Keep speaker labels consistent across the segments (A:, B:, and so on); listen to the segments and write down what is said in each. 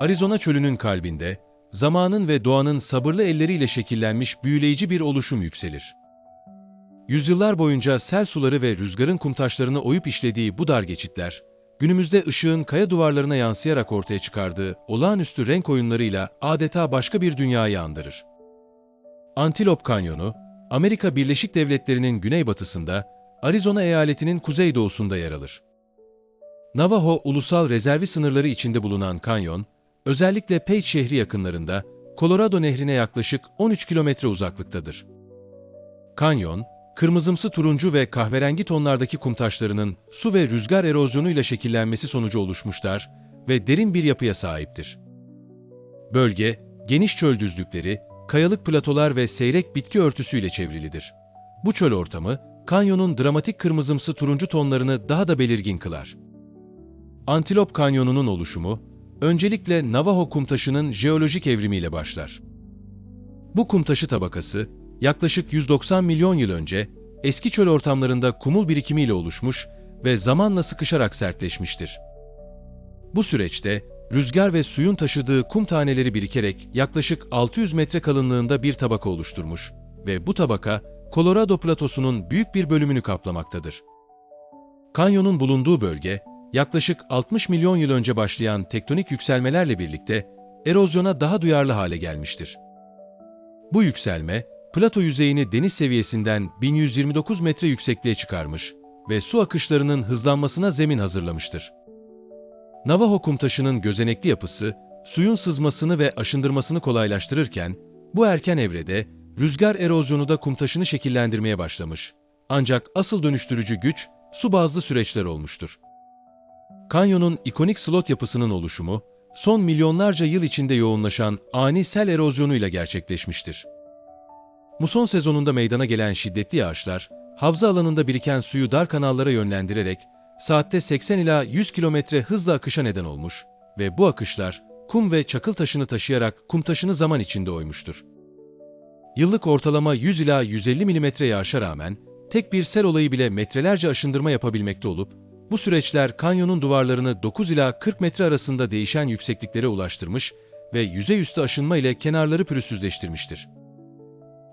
A: Arizona çölünün kalbinde, zamanın ve doğanın sabırlı elleriyle şekillenmiş büyüleyici bir oluşum yükselir. Yüzyıllar boyunca sel suları ve rüzgarın kumtaşlarını oyup işlediği bu dar geçitler, günümüzde ışığın kaya duvarlarına yansıyarak ortaya çıkardığı olağanüstü renk oyunlarıyla adeta başka bir dünyayı andırır. Antelope Kanyonu, Amerika Birleşik Devletleri'nin güneybatısında, Arizona eyaletinin kuzeydoğusunda yer alır. Navajo Ulusal Rezervi sınırları içinde bulunan kanyon, özellikle Page şehri yakınlarında Colorado Nehri'ne yaklaşık 13 kilometre uzaklıktadır. Kanyon, kırmızımsı turuncu ve kahverengi tonlardaki kumtaşlarının su ve rüzgar erozyonuyla şekillenmesi sonucu oluşmuşlar ve derin bir yapıya sahiptir. Bölge, geniş çöl düzlükleri, kayalık platolar ve seyrek bitki örtüsüyle çevrilidir. Bu çöl ortamı, kanyonun dramatik kırmızımsı turuncu tonlarını daha da belirgin kılar. Antilop Kanyonu'nun oluşumu, öncelikle Navajo kumtaşının jeolojik evrimiyle başlar. Bu kumtaşı tabakası, yaklaşık 190 milyon yıl önce eski çöl ortamlarında kumul birikimiyle oluşmuş ve zamanla sıkışarak sertleşmiştir. Bu süreçte rüzgar ve suyun taşıdığı kum taneleri birikerek yaklaşık 600 metre kalınlığında bir tabaka oluşturmuş ve bu tabaka Colorado platosunun büyük bir bölümünü kaplamaktadır. Kanyonun bulunduğu bölge, yaklaşık 60 milyon yıl önce başlayan tektonik yükselmelerle birlikte erozyona daha duyarlı hale gelmiştir. Bu yükselme, plato yüzeyini deniz seviyesinden 1129 metre yüksekliğe çıkarmış ve su akışlarının hızlanmasına zemin hazırlamıştır. Navajo kumtaşının gözenekli yapısı, suyun sızmasını ve aşındırmasını kolaylaştırırken, bu erken evrede rüzgar erozyonu da kumtaşını şekillendirmeye başlamış. Ancak asıl dönüştürücü güç, su bazlı süreçler olmuştur. Kanyonun ikonik slot yapısının oluşumu, son milyonlarca yıl içinde yoğunlaşan ani sel erozyonuyla gerçekleşmiştir. Muson sezonunda meydana gelen şiddetli yağışlar, havza alanında biriken suyu dar kanallara yönlendirerek saatte 80 ila 100 kilometre hızla akışa neden olmuş ve bu akışlar kum ve çakıl taşını taşıyarak kum taşını zaman içinde oymuştur. Yıllık ortalama 100 ila 150 milimetre yağışa rağmen tek bir sel olayı bile metrelerce aşındırma yapabilmekte olup, bu süreçler kanyonun duvarlarını 9 ila 40 metre arasında değişen yüksekliklere ulaştırmış ve yüzey üstü aşınma ile kenarları pürüzsüzleştirmiştir.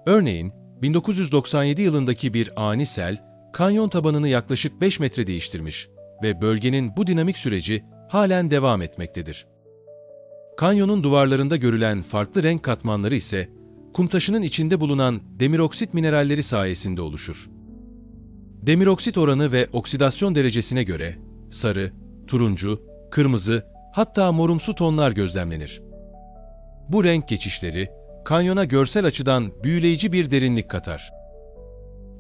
A: Örneğin, 1997 yılındaki bir ani sel, kanyon tabanını yaklaşık 5 metre değiştirmiş ve bölgenin bu dinamik süreci halen devam etmektedir. Kanyonun duvarlarında görülen farklı renk katmanları ise kumtaşının içinde bulunan demiroksit mineralleri sayesinde oluşur. Demiroksit oranı ve oksidasyon derecesine göre sarı, turuncu, kırmızı hatta morumsu tonlar gözlemlenir. Bu renk geçişleri kanyona görsel açıdan büyüleyici bir derinlik katar.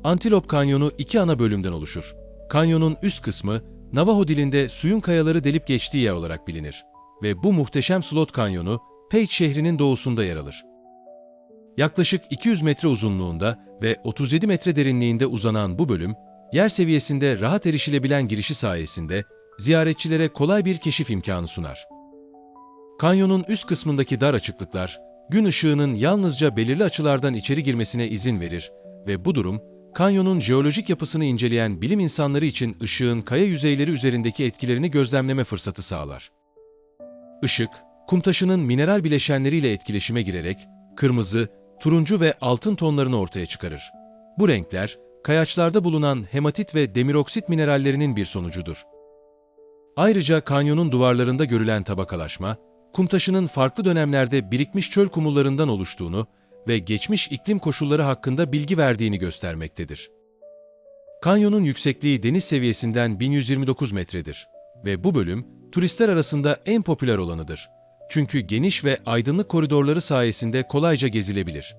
A: Antilop Kanyonu iki ana bölümden oluşur. Kanyonun üst kısmı Navajo dilinde suyun kayaları delip geçtiği yer olarak bilinir ve bu muhteşem Slot Kanyonu Page şehrinin doğusunda yer alır. Yaklaşık 200 metre uzunluğunda ve 37 metre derinliğinde uzanan bu bölüm, yer seviyesinde rahat erişilebilen girişi sayesinde ziyaretçilere kolay bir keşif imkanı sunar. Kanyonun üst kısmındaki dar açıklıklar, gün ışığının yalnızca belirli açılardan içeri girmesine izin verir ve bu durum, kanyonun jeolojik yapısını inceleyen bilim insanları için ışığın kaya yüzeyleri üzerindeki etkilerini gözlemleme fırsatı sağlar. Işık, kumtaşının mineral bileşenleriyle etkileşime girerek kırmızı, turuncu ve altın tonlarını ortaya çıkarır. Bu renkler, kayaçlarda bulunan hematit ve demiroksit minerallerinin bir sonucudur. Ayrıca kanyonun duvarlarında görülen tabakalaşma, kumtaşının farklı dönemlerde birikmiş çöl kumullarından oluştuğunu ve geçmiş iklim koşulları hakkında bilgi verdiğini göstermektedir. Kanyonun yüksekliği deniz seviyesinden 1129 metredir ve bu bölüm turistler arasında en popüler olanıdır. Çünkü geniş ve aydınlık koridorları sayesinde kolayca gezilebilir.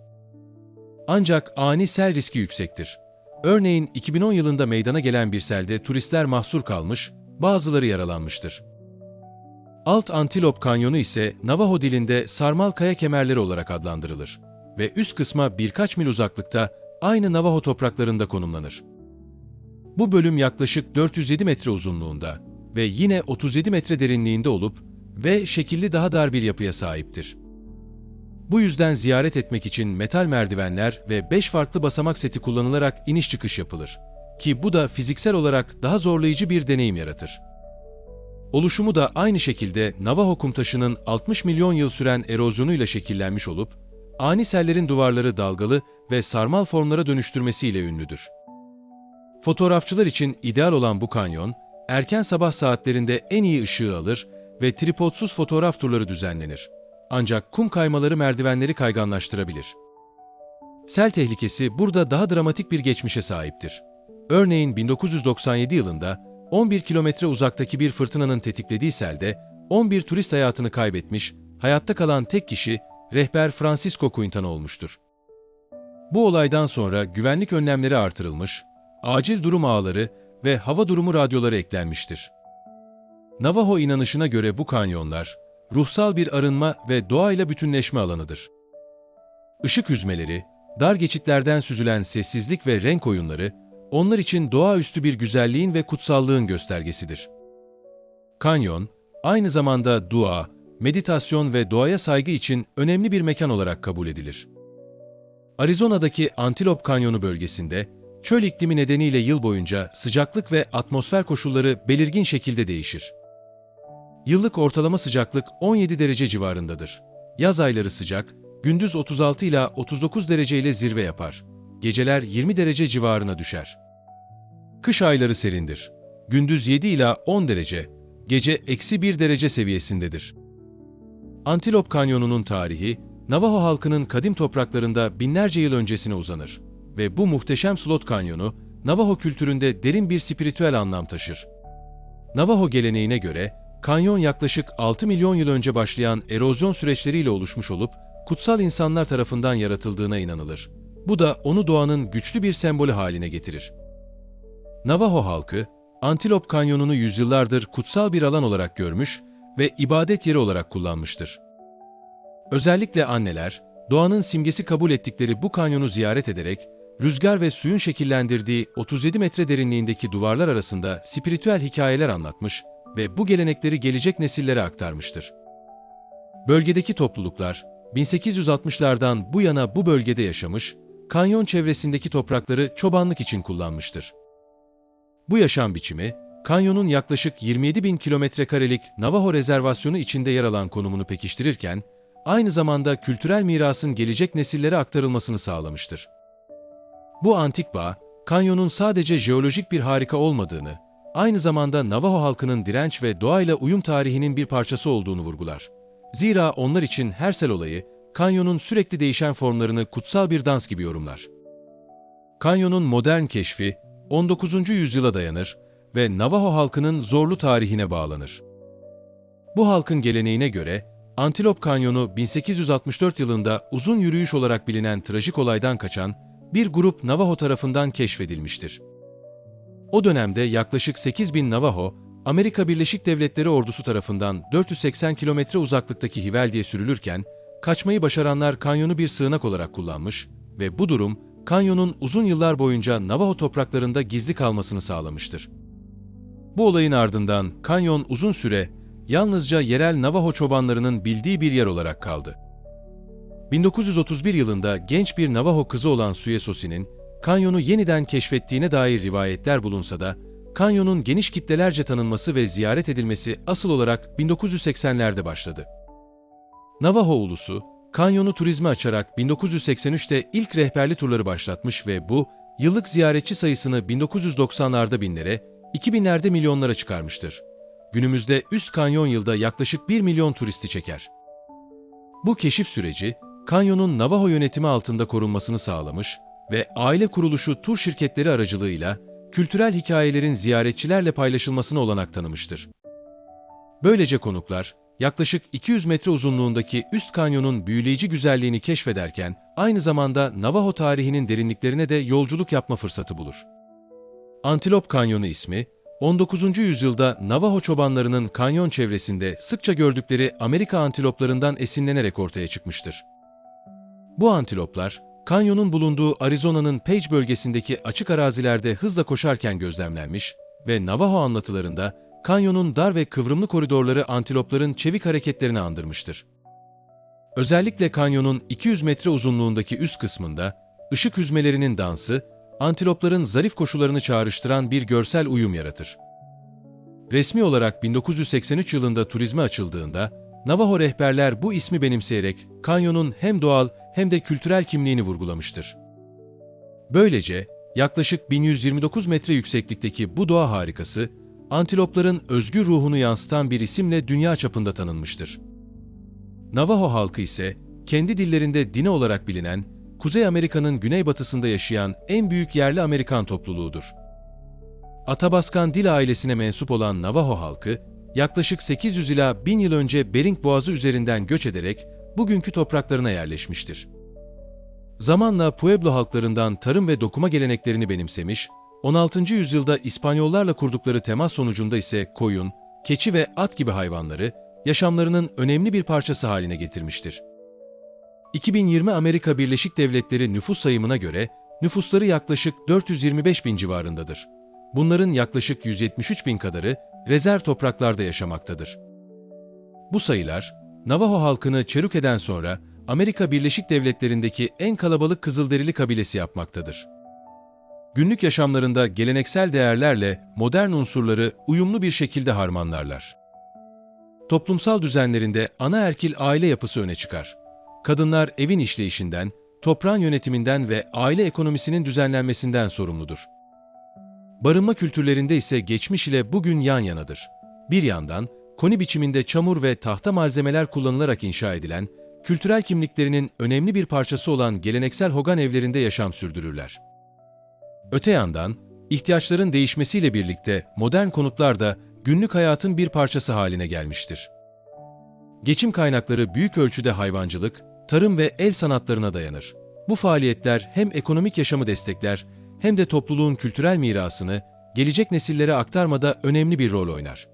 A: Ancak ani sel riski yüksektir. Örneğin 2010 yılında meydana gelen bir selde turistler mahsur kalmış, bazıları yaralanmıştır. Alt Antilop Kanyonu ise Navajo dilinde sarmal kaya kemerleri olarak adlandırılır ve üst kısma birkaç mil uzaklıkta aynı Navajo topraklarında konumlanır. Bu bölüm yaklaşık 407 metre uzunluğunda ve yine 37 metre derinliğinde olup ve şekilli daha dar bir yapıya sahiptir. Bu yüzden ziyaret etmek için metal merdivenler ve 5 farklı basamak seti kullanılarak iniş çıkış yapılır. Ki bu da fiziksel olarak daha zorlayıcı bir deneyim yaratır. Oluşumu da aynı şekilde Navajo kumtaşının 60 milyon yıl süren erozyonuyla şekillenmiş olup, ani sellerin duvarları dalgalı ve sarmal formlara dönüştürmesiyle ünlüdür. Fotoğrafçılar için ideal olan bu kanyon, erken sabah saatlerinde en iyi ışığı alır ve tripodsuz fotoğraf turları düzenlenir. Ancak kum kaymaları merdivenleri kayganlaştırabilir. Sel tehlikesi burada daha dramatik bir geçmişe sahiptir. Örneğin 1997 yılında 11 kilometre uzaktaki bir fırtınanın tetiklediği selde 11 turist hayatını kaybetmiş, hayatta kalan tek kişi rehber Francisco Quintana olmuştur. Bu olaydan sonra güvenlik önlemleri artırılmış, acil durum ağları ve hava durumu radyoları eklenmiştir. Navajo inanışına göre bu kanyonlar, ruhsal bir arınma ve doğayla bütünleşme alanıdır. Işık hüzmeleri, dar geçitlerden süzülen sessizlik ve renk oyunları, onlar için doğaüstü bir güzelliğin ve kutsallığın göstergesidir. Kanyon, aynı zamanda dua, meditasyon ve doğaya saygı için önemli bir mekan olarak kabul edilir. Arizona'daki Antelope Kanyonu bölgesinde, çöl iklimi nedeniyle yıl boyunca sıcaklık ve atmosfer koşulları belirgin şekilde değişir. Yıllık ortalama sıcaklık 17 derece civarındadır. Yaz ayları sıcak, gündüz 36 ila 39 derece ile zirve yapar. Geceler 20 derece civarına düşer. Kış ayları serindir. Gündüz 7 ila 10 derece, gece eksi 1 derece seviyesindedir. Antilop Kanyonu'nun tarihi, Navajo halkının kadim topraklarında binlerce yıl öncesine uzanır ve bu muhteşem Slot Kanyonu, Navajo kültüründe derin bir spiritüel anlam taşır. Navajo geleneğine göre, kanyon yaklaşık 6 milyon yıl önce başlayan erozyon süreçleriyle oluşmuş olup, kutsal insanlar tarafından yaratıldığına inanılır. Bu da onu doğanın güçlü bir sembolü haline getirir. Navajo halkı, Antilop Kanyonu'nu yüzyıllardır kutsal bir alan olarak görmüş ve ibadet yeri olarak kullanmıştır. Özellikle anneler, doğanın simgesi kabul ettikleri bu kanyonu ziyaret ederek, rüzgar ve suyun şekillendirdiği 37 metre derinliğindeki duvarlar arasında spiritüel hikayeler anlatmış ve bu gelenekleri gelecek nesillere aktarmıştır. Bölgedeki topluluklar, 1860'lardan bu yana bu bölgede yaşamış, kanyon çevresindeki toprakları çobanlık için kullanmıştır. Bu yaşam biçimi, kanyonun yaklaşık 27 bin kilometre karelik Navajo rezervasyonu içinde yer alan konumunu pekiştirirken, aynı zamanda kültürel mirasın gelecek nesillere aktarılmasını sağlamıştır. Bu antik bağ, kanyonun sadece jeolojik bir harika olmadığını, aynı zamanda Navajo halkının direnç ve doğayla uyum tarihinin bir parçası olduğunu vurgular. Zira onlar için her sel olayı, kanyonun sürekli değişen formlarını kutsal bir dans gibi yorumlar. Kanyonun modern keşfi, 19. yüzyıla dayanır ve Navajo halkının zorlu tarihine bağlanır. Bu halkın geleneğine göre, Antilop Kanyonu 1864 yılında uzun yürüyüş olarak bilinen trajik olaydan kaçan bir grup Navajo tarafından keşfedilmiştir. O dönemde yaklaşık 8 bin Navajo, Amerika Birleşik Devletleri ordusu tarafından 480 kilometre uzaklıktaki Hiveldi'ye sürülürken, kaçmayı başaranlar kanyonu bir sığınak olarak kullanmış ve bu durum, kanyonun uzun yıllar boyunca Navajo topraklarında gizli kalmasını sağlamıştır. Bu olayın ardından kanyon uzun süre yalnızca yerel Navajo çobanlarının bildiği bir yer olarak kaldı. 1931 yılında genç bir Navajo kızı olan Suyesosi'nin kanyonu yeniden keşfettiğine dair rivayetler bulunsa da, kanyonun geniş kitlelerce tanınması ve ziyaret edilmesi asıl olarak 1980'lerde başladı. Navajo ulusu, kanyonu turizme açarak 1983'te ilk rehberli turları başlatmış ve bu, yıllık ziyaretçi sayısını 1990'larda binlere, 2000'lerde milyonlara çıkarmıştır. Günümüzde üst kanyon yılda yaklaşık 1 milyon turisti çeker. Bu keşif süreci, kanyonun Navajo yönetimi altında korunmasını sağlamış ve aile kuruluşu tur şirketleri aracılığıyla kültürel hikayelerin ziyaretçilerle paylaşılmasına olanak tanımıştır. Böylece konuklar, yaklaşık 200 metre uzunluğundaki üst kanyonun büyüleyici güzelliğini keşfederken, aynı zamanda Navajo tarihinin derinliklerine de yolculuk yapma fırsatı bulur. Antilop Kanyonu ismi, 19. yüzyılda Navajo çobanlarının kanyon çevresinde sıkça gördükleri Amerika antiloplarından esinlenerek ortaya çıkmıştır. Bu antiloplar, kanyonun bulunduğu Arizona'nın Page bölgesindeki açık arazilerde hızla koşarken gözlemlenmiş ve Navajo anlatılarında kanyonun dar ve kıvrımlı koridorları antilopların çevik hareketlerini andırmıştır. Özellikle kanyonun 200 metre uzunluğundaki üst kısmında ışık hüzmelerinin dansı, antilopların zarif koşularını çağrıştıran bir görsel uyum yaratır. resmi olarak 1983 yılında turizme açıldığında, Navajo rehberler bu ismi benimseyerek kanyonun hem doğal hem de kültürel kimliğini vurgulamıştır. Böylece yaklaşık 1129 metre yükseklikteki bu doğa harikası, antilopların özgür ruhunu yansıtan bir isimle dünya çapında tanınmıştır. Navajo halkı ise kendi dillerinde dine olarak bilinen, Kuzey Amerika'nın güneybatısında yaşayan en büyük yerli Amerikan topluluğudur. Atabaskan dil ailesine mensup olan Navajo halkı, yaklaşık 800 ila 1000 yıl önce Bering Boğazı üzerinden göç ederek bugünkü topraklarına yerleşmiştir. Zamanla Pueblo halklarından tarım ve dokuma geleneklerini benimsemiş, 16. yüzyılda İspanyollarla kurdukları temas sonucunda ise koyun, keçi ve at gibi hayvanları yaşamlarının önemli bir parçası haline getirmiştir. 2020 Amerika Birleşik Devletleri nüfus sayımına göre nüfusları yaklaşık 425 bin civarındadır. Bunların yaklaşık 173 bin kadarı rezerv topraklarda yaşamaktadır. Bu sayılar, Navajo halkını Cherokee'den sonra Amerika Birleşik Devletleri'ndeki en kalabalık Kızılderili kabilesi yapmaktadır. Günlük yaşamlarında geleneksel değerlerle modern unsurları uyumlu bir şekilde harmanlarlar. Toplumsal düzenlerinde ana erkil aile yapısı öne çıkar. Kadınlar evin işleyişinden, toprağın yönetiminden ve aile ekonomisinin düzenlenmesinden sorumludur. Barınma kültürlerinde ise geçmiş ile bugün yan yanadır. Bir yandan, koni biçiminde çamur ve tahta malzemeler kullanılarak inşa edilen, kültürel kimliklerinin önemli bir parçası olan geleneksel Hogan evlerinde yaşam sürdürürler. Öte yandan, ihtiyaçların değişmesiyle birlikte modern konutlar da günlük hayatın bir parçası haline gelmiştir. Geçim kaynakları büyük ölçüde hayvancılık, tarım ve el sanatlarına dayanır. Bu faaliyetler hem ekonomik yaşamı destekler hem de topluluğun kültürel mirasını gelecek nesillere aktarmada önemli bir rol oynar.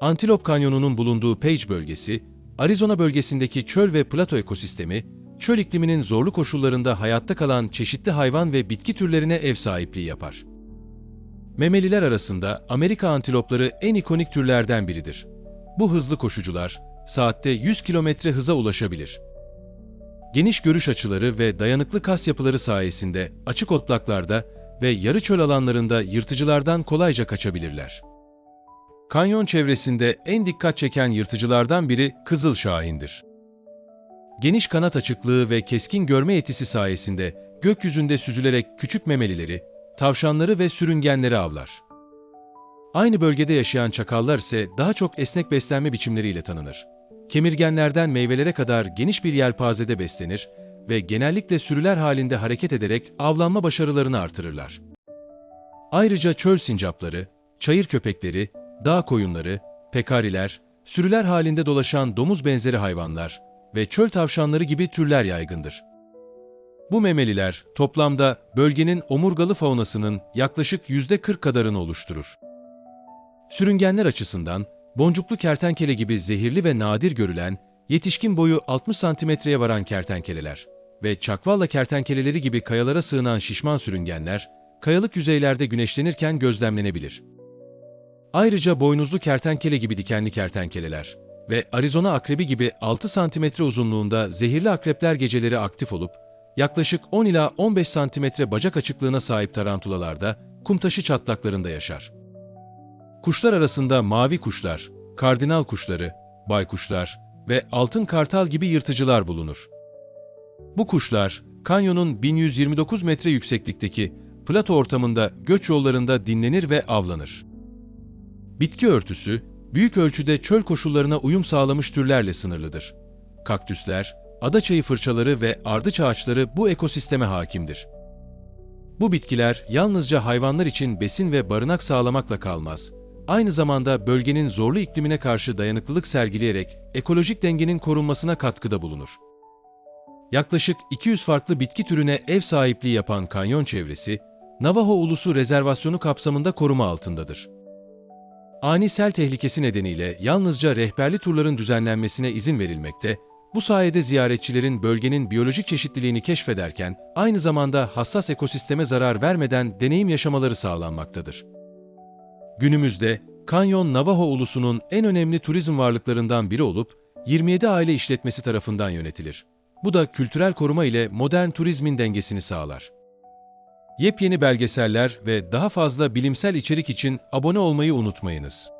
A: Antilop Kanyonu'nun bulunduğu Page bölgesi, Arizona bölgesindeki çöl ve plato ekosistemi, çöl ikliminin zorlu koşullarında hayatta kalan çeşitli hayvan ve bitki türlerine ev sahipliği yapar. Memeliler arasında Amerika antilopları en ikonik türlerden biridir. Bu hızlı koşucular saatte 100 kilometre hıza ulaşabilir. Geniş görüş açıları ve dayanıklı kas yapıları sayesinde açık otlaklarda ve yarı çöl alanlarında yırtıcılardan kolayca kaçabilirler. Kanyon çevresinde en dikkat çeken yırtıcılardan biri Kızıl Şahin'dir. Geniş kanat açıklığı ve keskin görme yetisi sayesinde gökyüzünde süzülerek küçük memelileri, tavşanları ve sürüngenleri avlar. Aynı bölgede yaşayan çakallar ise daha çok esnek beslenme biçimleriyle tanınır. Kemirgenlerden meyvelere kadar geniş bir yelpazede beslenir ve genellikle sürüler halinde hareket ederek avlanma başarılarını artırırlar. Ayrıca çöl sincapları, çayır köpekleri, dağ koyunları, pekariler, sürüler halinde dolaşan domuz benzeri hayvanlar ve çöl tavşanları gibi türler yaygındır. Bu memeliler toplamda bölgenin omurgalı faunasının yaklaşık %40 kadarını oluşturur. Sürüngenler açısından boncuklu kertenkele gibi zehirli ve nadir görülen, yetişkin boyu 60 santimetreye varan kertenkeleler ve çakvalla kertenkeleleri gibi kayalara sığınan şişman sürüngenler, kayalık yüzeylerde güneşlenirken gözlemlenebilir. Ayrıca boynuzlu kertenkele gibi dikenli kertenkeleler ve Arizona akrebi gibi 6 santimetre uzunluğunda zehirli akrepler geceleri aktif olup, yaklaşık 10 ila 15 santimetre bacak açıklığına sahip tarantulalarda kumtaşı çatlaklarında yaşar. Kuşlar arasında mavi kuşlar, kardinal kuşları, baykuşlar ve altın kartal gibi yırtıcılar bulunur. Bu kuşlar, kanyonun 1129 metre yükseklikteki plato ortamında göç yollarında dinlenir ve avlanır. Bitki örtüsü, büyük ölçüde çöl koşullarına uyum sağlamış türlerle sınırlıdır. Kaktüsler, adaçayı fırçaları ve ardıç ağaçları bu ekosisteme hakimdir. Bu bitkiler yalnızca hayvanlar için besin ve barınak sağlamakla kalmaz. Aynı zamanda bölgenin zorlu iklimine karşı dayanıklılık sergileyerek ekolojik dengenin korunmasına katkıda bulunur. Yaklaşık 200 farklı bitki türüne ev sahipliği yapan kanyon çevresi, Navajo Ulusu Rezervasyonu kapsamında koruma altındadır. Ani sel tehlikesi nedeniyle yalnızca rehberli turların düzenlenmesine izin verilmekte, bu sayede ziyaretçilerin bölgenin biyolojik çeşitliliğini keşfederken aynı zamanda hassas ekosisteme zarar vermeden deneyim yaşamaları sağlanmaktadır. Günümüzde Kanyon Navajo ulusunun en önemli turizm varlıklarından biri olup 27 aile işletmesi tarafından yönetilir. Bu da kültürel koruma ile modern turizmin dengesini sağlar. Yepyeni belgeseller ve daha fazla bilimsel içerik için abone olmayı unutmayınız.